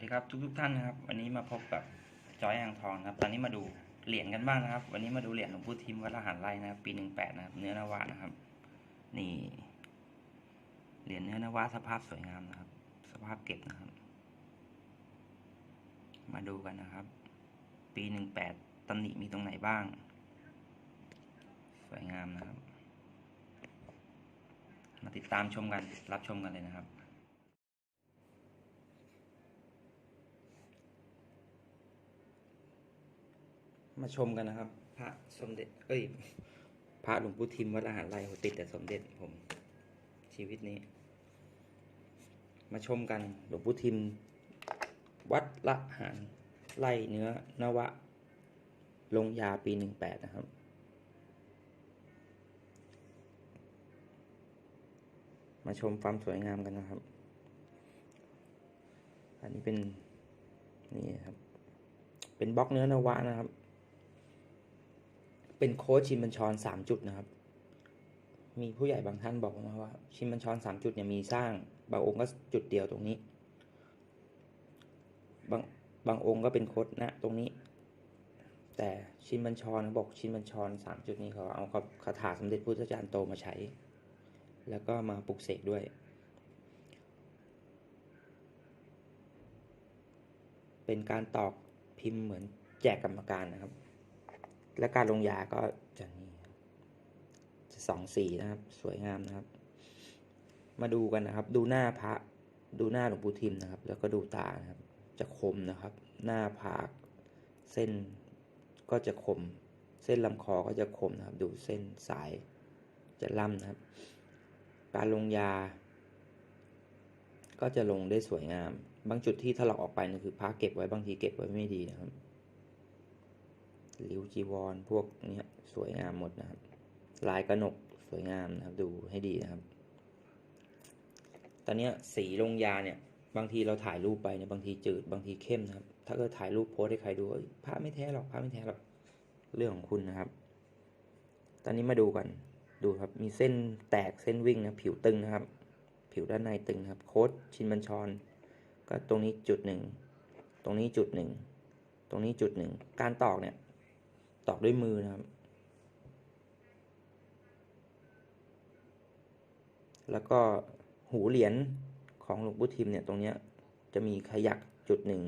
ดีครับทุกทุกท่านนะครับ วันนี้มาพบกับจอยอ่างทองนะครับ ตอนนี้มาดูเหรียญกันบ้างนะครับ วันนี้มาดูเหรียญหลวงปู่ทิมวัดละหันไร่นะครับ ปีหนึ่งแปดนะครับ เนื้อนวะนะครับ นี่เหรียญเนื้อนวะสภาพสวยงามนะครับ สภาพเก็บนะครับ มาดูกันนะครับ ปีหนึ่งแปดตำหนิมีตรงไหนบ้าง สวยงามนะครับ มาติดตามชมกันรับชมกันเลยนะครับ มาชมกันนะครับ พระสมเด็จ เอ้ย พระหลวงปู่ทิมวัดอาหารไรโหติดแต่สมเด็จผม ชีวิตนี้ มาชมกันหลวงปู่ทิม วัดละหารไล่เนื้อนวะ ลงยาปีหนึ่งแปดนะครับมาชมความสวยงามกันนะครับ อันนี้เป็นนี่ครับ เป็นบล็อกเนื้อนวะนะครับ เป็นโค้ชชินบัญชรสามจุดนะครับ มีผู้ใหญ่บางท่านบอกมาว่า ชินบัญชรสามจุดเนี่ยมีสร้าง บางองค์ก็จุดเดียวตรงนี้ บางบางองค์ก็เป็นโค้ดนะตรงนี้ แต่ชินบัญชรเขาบอกชินบัญชรสามจุดนี้เขาเอากับคาถาสมเด็จพุทธจารย์โตมาใช้ แล้วก็มาปลุกเสกด้วย เป็นการตอกพิมพ์เหมือนแจกกรรมการนะครับ และการลงยาก็จะนี่จะสองสีนะครับ สวยงามนะครับ มาดูกันนะครับ ดูหน้าพระ ดูหน้าหลวงปู่ทิมนะครับ แล้วก็ดูตานะครับ จะคมนะครับ หน้าผาก เส้นก็จะคม เส้นลำคอก็จะคมนะครับ ดูเส้นสายจะล่ำนะครับ การลงยา ก็จะลงได้สวยงาม บางจุดที่ถลอกออกไปนี่คือพระเก็บไว้บางทีเก็บไว้ไม่ดีนะครับ ริ้วจีวร พวกนี้สวยงามหมดนะครับ ลายกระหนกสวยงามนะครับ ดูให้ดีนะครับ ตอนนี้สีลงยาเนี่ย บางทีเราถ่ายรูปไปเนี่ยบางทีจืดบางทีเข้มนะครับ ถ้าเกิดถ่ายรูปโพสให้ใครดูเอ้ยพไม่แท้หรอกพระไม่แท้หรอกเรื่องของคุณนะครับ ตอนนี้มาดูกันดูครับมีเส้นแตกเส้นวิ่งนะผิวตึงนะครับ ผิวด้านในตึงครับ โค้ดชินบัญชร ก็ตรงนี้จุดหนึ่งตรงนี้จุดหนึ่งตรงนี้จุดหนึ่งการตอกเนี่ย ตอกด้วยมือนะครับ แล้วก็หูเหรียญของหลวงปู่ทิมเนี่ยตรงเนี้ยจะมีขยักจุดหนึ่ง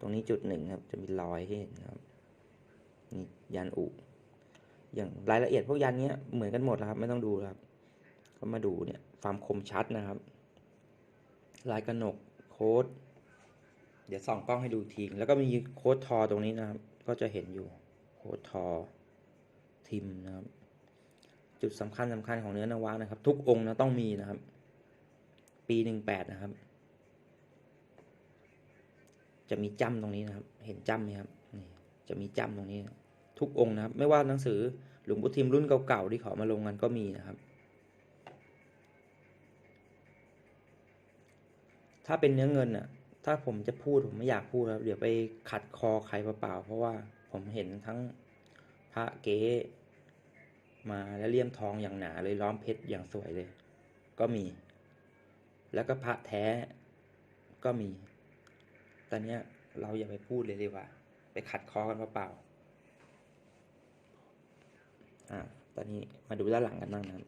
ตรงนี้จุดหนึ่งครับ จะมีรอยให้เห็นครับ นี่ยันอุ อย่างรายละเอียดพวกยันเนี้ยเหมือนกันหมดแล้วครับ ไม่ต้องดูครับ ก็มาดูเนี่ยความคมชัดนะครับ ลายกระหนกโค้ด เดี๋ยวส่องกล้องให้ดูที แล้วก็มีโค้ดทอตรงนี้นะครับ ก็จะเห็นอยู่ โคทอทิมนะครับ จุดสำคัญสำคัญของเนื้อนวะนะครับ ทุกองค์นะต้องมีนะครับ ปีหนึ่งแปดนะครับ จะมีจ้ำตรงนี้นะครับ เห็นจ้ำไหมครับนี่จะมีจ้ำตรงนี้ ทุกองค์นะครับ ไม่ว่าหนังสือหลวงปู่ทิมรุ่นเก่าๆที่เขามาลงกันก็มีนะครับ ถ้าเป็นเนื้อเงินอะถ้าผมจะพูดผมไม่อยากพูดครับ เดี๋ยวไปขัดคอใครเปล่าๆเพราะว่า ผมเห็นทั้งพระเก๊มาแล้วเลี่ยมทองอย่างหนาเลยล้อมเพชรอย่างสวยเลย ก็มี แล้วก็พระแท้ก็มี ตอนเนี้ยเราอย่าไปพูดเลยดีกว่า ไปขัดคอกันเปล่าๆอ่าตอนนี้มาดูด้านหลังกันบ้างนะครับ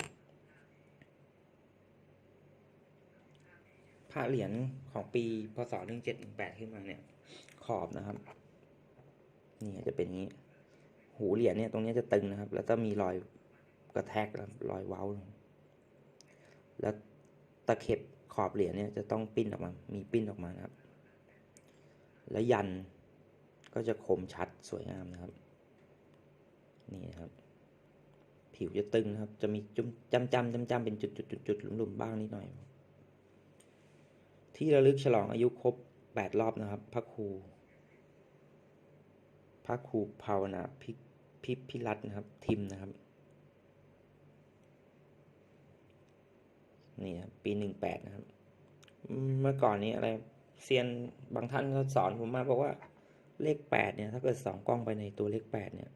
พระเหรียญของปีพศหนึ่งเจ็ดหนึ่งแปดขึ้นมาเนี่ย ขอบนะครับ นี่จะเป็นงนี้ หูเหรียญเนี่ยตรงนี้จะตึงนะครับ แล้วก็มีรอยกระแทกแล้วรอยเว้า แล้วตะเข็บขอบเหรียญเนี่ยจะต้องปิ้นออกมา มีปิ้นออกมานะครับ แล้วยันก็จะคมชัดสวยงามนะครับ นี่นะครับ ผิวจะตึงนะครับ จะมีจุ้มจำจำจำจำเป็นจุดจุดจุดจุดหลุมๆบ้างนิดหน่อย ที่ระลึกฉลองอายุครบแปดรอบนะครับ พระครู พระครูภาวนาพิพิพิรัตนะครับ ทิมนะครับ นี่ครับปีหนึ่งแปดนะครับ เมื่อก่อนนี้อะไรเซียนบางท่านก็สอนผมมาบอกว่าเลขแปดเนี่ย ถ้าเกิดสองกล้องไปในตัวเลขแปดเนี่ย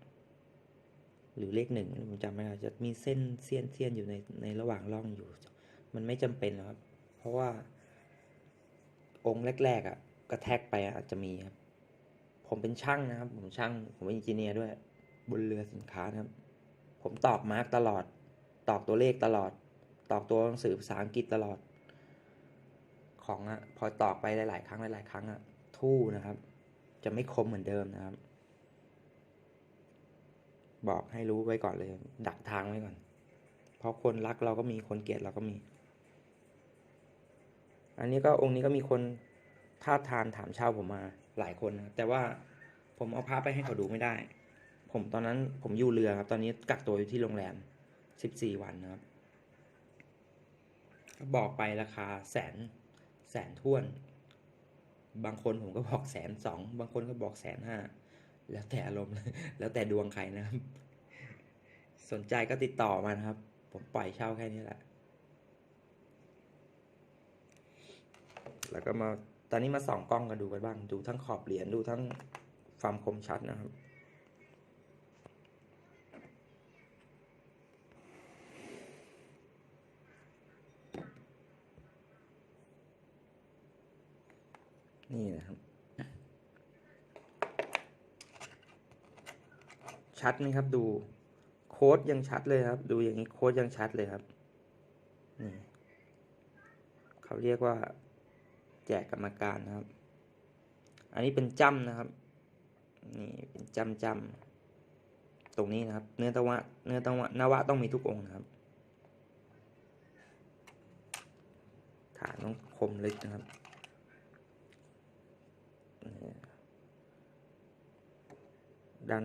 หรือเลขหนึ่งผมจำไม่ได้จะมีเส้นเสี้ยนเสี้ยนอยู่ในในระหว่างร่องอยู่ มันไม่จำเป็นหรอกครับ เพราะว่า องค์แรกๆอะ่ะกระแทกไปอาจจะมีครับ ผมเป็นช่างนะครับ ผมช่าง ผมเป็นอินจิเนียร์ด้วย บนเรือสินค้านะครับ ผมตอกมาร์กตลอด ตอกตัวเลขตลอด ตอกตัวหนังสือภาษาอังกฤษตลอด ของอะพอตอกไปหลาย ๆ ครั้งหลาย ๆ ครั้งอะทู่นะครับ จะไม่คมเหมือนเดิมนะครับ บอกให้รู้ไว้ก่อนเลย ดักทางไว้ก่อน เพราะคนรักเราก็มีคนเกลียดเราก็มี อันนี้ก็องค์นี้ก็มีคนท้าทานถามเช่าผมมา หลายคนนะครับแต่ว่าผมเอาพระไปให้เขาดูไม่ได้ ผมตอนนั้นผมอยู่เรือครับ ตอนนี้กักตัวอยู่ที่โรงแรมสิบสี่วันนะครับบอกไปราคาแสนแสนท้วน บางคนผมก็บอกแสนสอง บางคนก็บอกแสนห้า แล้วแต่อารมณ์ แล้วแต่ดวงใครนะครับ สนใจก็ติดต่อมานะครับ ผมปล่อยเช่าแค่นี้แหละ แล้วก็มา ตอนนี้มาส่องกล้องกันดูกันบ้าง ดูทั้งขอบเหรียญดูทั้งความคมชัดนะครับ นี่นะครับ ชัดไหมครับดูโค้ดยังชัดเลยครับ ดูอย่างนี้โค้ดยังชัดเลยครับ นี่ เขาเรียกว่า แจกกรรมการนะครับ อันนี้เป็นจ้ำนะครับ นี่เป็นจ้ำจ้ำตรงนี้นะครับ เนื้อตะวะเนื้อตะวะนวะต้องมีทุกองค์นะครับ ฐานต้องคมลึกนะครับด้าน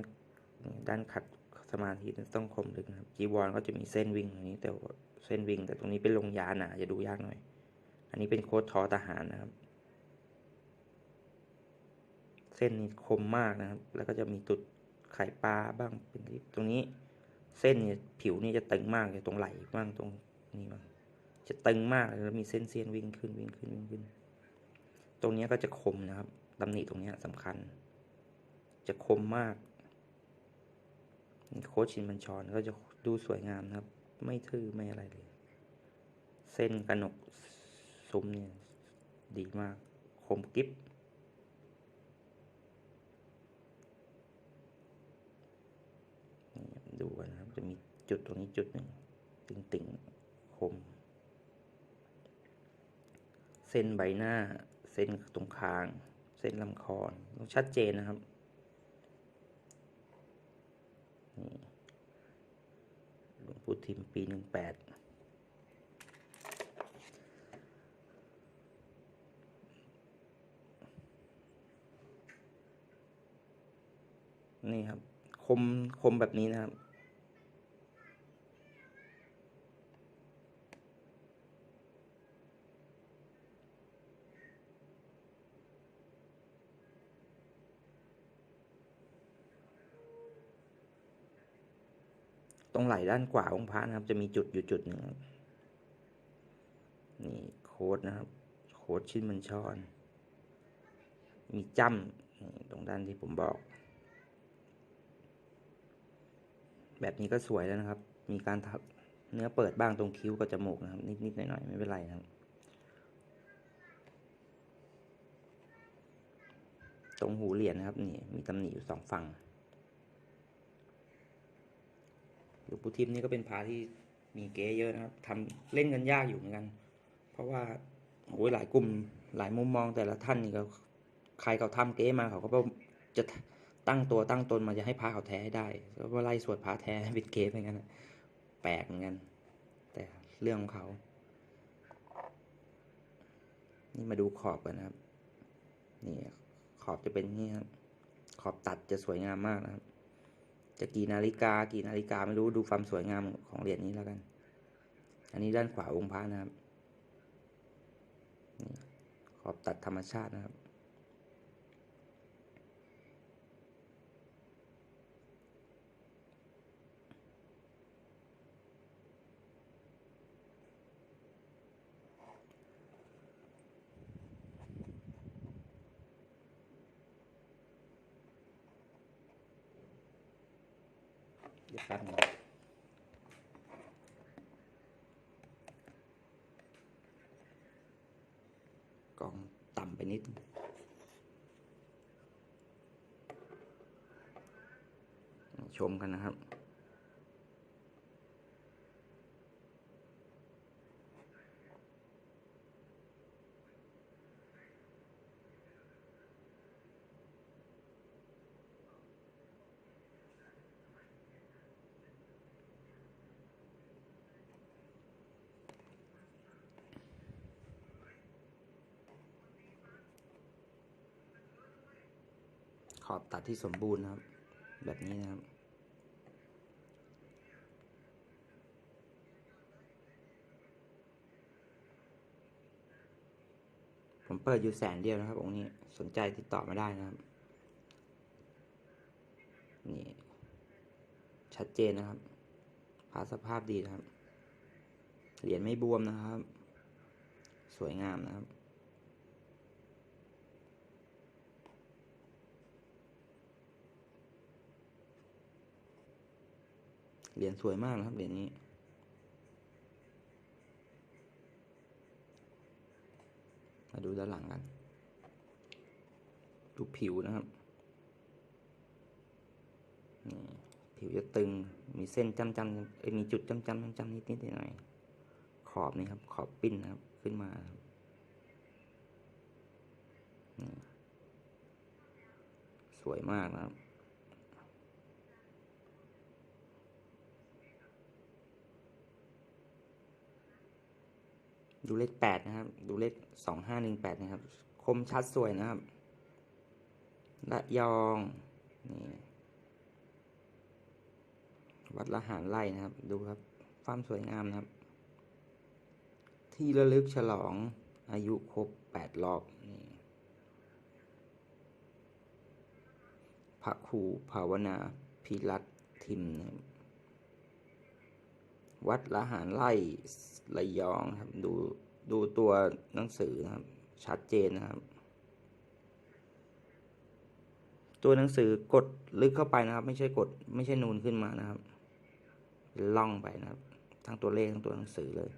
ด้านขัดสมาธิต้องคมลึกนะครับจีวรก็จะมีเส้นวิ่งตรงนี้แต่เส้นวิ่งแต่ตรงนี้เป็นลงยาหนาจะดูยากหน่อย อันนี้เป็นโค้ดทอทหารนะครับ เส้นนี้คมมากนะครับ แล้วก็จะมีตุดไข่ปลาบ้างเป็นที่ตรงนี้ เส้นเนี่ยผิวนี่จะตึงมากเลยตรงไหล่บ้างตรงนี้บ้างจะตึงมากแล้วมีเส้นเสี้ยนวิ่งขึ้นวิ่งขึ้นวิ่งขึ้น ตรงนี้ก็จะคมนะครับตำหนิตรงนี้สำคัญ จะคมมากโค้ชชินบัญชรก็จะดูสวยงามนะครับ ไม่ทื่อไม่อะไรเลย เส้นกระหนก ซุ้มเนี่ย ดีมาก คมกิฟดูกันนะครับ จะมีจุดตรงนี้จุดหนึ่งติ่งติ่งๆ คม เส้นใบหน้า เส้นตรงคาง เส้นลำคอต้องชัดเจนนะครับนี่หลวงปู่ทิมปีหนึ่งแปด นี่ครับ คมคมแบบนี้นะครับ ตรงไหล่ด้านขวาองค์พระนะครับ จะมีจุดอยู่จุดหนึ่งนี่โค้ดนะครับ โค้ดชิ้นมันชอน มีจ้ำตรงด้านที่ผมบอก แบบนี้ก็สวยแล้วนะครับ มีการทับเนื้อเปิดบ้างตรงคิ้วกับจมูกนะครับ นิดๆหน่อยๆไม่เป็นไรนะครับ ตรงหูเหรียญนะครับนี่มีตำหนิอยู่สองฝั่งหลวงปู่ทิมนี่ก็เป็นพระที่มีเก๊เยอะนะครับทำเล่นกันยากอยู่เหมือนกัน เพราะว่าโอ้ยหลายกลุ่มหลายมุมมองแต่ละท่านนี่ก็ใครเขาทำเก๊มาเขาก็จะ ตั้งตัวตั้งตนมาจะให้พระเขาแท้ให้ได้แล้วก็ไล่สวดพระแท้ให้เป็นเก๊เหมือนกันนแปลกเหมือนกันแต่เรื่องของเขา นี่มาดูขอบกันนะครับ นี่ขอบจะเป็นนี้ครับขอบตัดจะสวยงามมากนะครับ จะกี่นาฬิกากี่นาฬิกาไม่รู้ดูความสวยงามของเหรียญนี้แล้วกัน อันนี้ด้านขวาองค์พระนะครับขอบตัดธรรมชาตินะครับ จะคัดกองต่ำไปนิดชมกันนะครับ ขอบตัดที่สมบูรณ์นะครับ แบบนี้นะครับ ผมเปิดอยู่แสนเดียวนะครับ องค์นี้สนใจติดต่อมาได้นะครับ นี่ ชัดเจนนะครับพาสภาพดีนะครับ เหรียญไม่บวมนะครับ สวยงามนะครับ เหรียญสวยมากนะครับเหรียญนี้ มาดูด้านหลังกัน ดูผิวนะครับนี่ผิวจะตึง มีเส้นจำจำเอ้ยมีจุดจำจำจำจำนิดนิดหน่อยๆขอบนี่ครับ ขอบปิ้นนะครับ ขึ้นมาสวยมากนะครับ ดูเลขแปดนะครับ ดูเลขสองห้าหนึ่งแปดนะครับ คมชัดสวยนะครับละยองนี่วัดละหารไล่นะครับ ดูครับความสวยงามนะครับ ที่ระลึกฉลองอายุครบแปดรอบนี่พระครูภาวนาพิรัตทิมนะครับ วัดละหารไล่ระยองครับ ดูดูตัวหนังสือนะครับ ชัดเจนนะครับ ตัวหนังสือกดลึกเข้าไปนะครับ ไม่ใช่กด ไม่ใช่นูนขึ้นมานะครับล่องไปนะครับ ทั้งตัวเลขทั้งตัวหนังสือเลย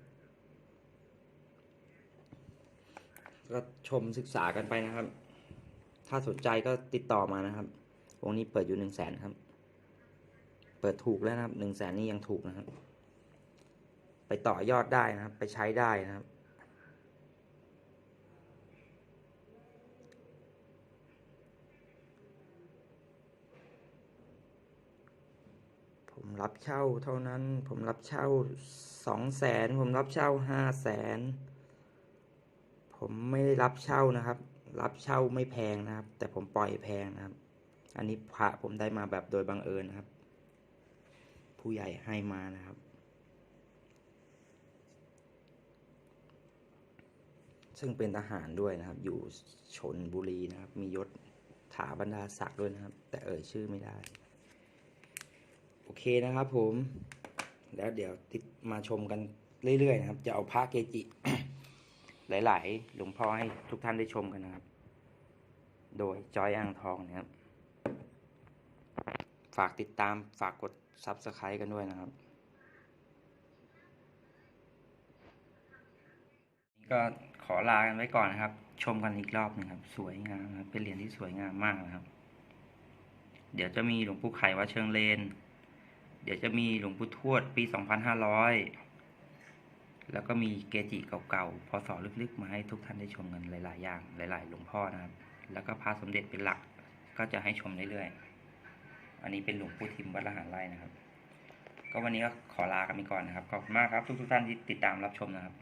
ก็ชมศึกษากันไปนะครับ ถ้าสนใจก็ติดต่อมานะครับ วงนี้เปิดอยู่หนึ่งแสนครับ เปิดถูกแล้วนะครับหนึ่งแสนนี่ยังถูกนะครับ ไปต่อยอดได้นะครับ ไปใช้ได้นะครับ ผมรับเช่าเท่านั้น ผมรับเช่าสองแสนผมรับเช่าห้าแสนผมไม่ได้รับเช่านะครับ รับเช่าไม่แพงนะครับ แต่ผมปล่อยแพงนะครับ อันนี้พระผมได้มาแบบโดยบังเอิญนะครับ ผู้ใหญ่ให้มานะครับ ซึ่งเป็นทหารด้วยนะครับ อยู่ชนบุรีนะครับ มียศถาบรรดาศักดิ์ด้วยนะครับ แต่เอ่ยชื่อไม่ได้ โอเคนะครับผม แล้วเดี๋ยวติดมาชมกันเรื่อยๆนะครับ จะเอาพระเกจิ หลาย ๆ หลวงพ่อให้ทุกท่านได้ชมกันนะครับ โดยจอยอ่างทองนะครับ ฝากติดตามฝากกด Subscribe กันด้วยนะครับก็ ขอลากันไว้ก่อนนะครับ ชมกันอีกรอบหนึ่งครับ สวยงามนะครับ เป็นเหรียญที่สวยงามมากนะครับ เดี๋ยวจะมีหลวงปู่ไขวัดเชิงเลน เดี๋ยวจะมีหลวงปู่ทวดปี 2500 แล้วก็มีเกจิเก่าๆ พศลึกๆ มาให้ทุกท่านได้ชมกันหลายๆ อย่าง หลาย ๆ หลวงพ่อนะครับ แล้วก็พระสมเด็จเป็นหลัก ก็จะให้ชมเรื่อยๆ อันนี้เป็นหลวงปู่ทิมวัดละหารไร่นะครับ ก็วันนี้ก็ขอลากันไปก่อนนะครับ ขอบคุณมากครับทุกๆท่านที่ติดตามรับชมนะครับ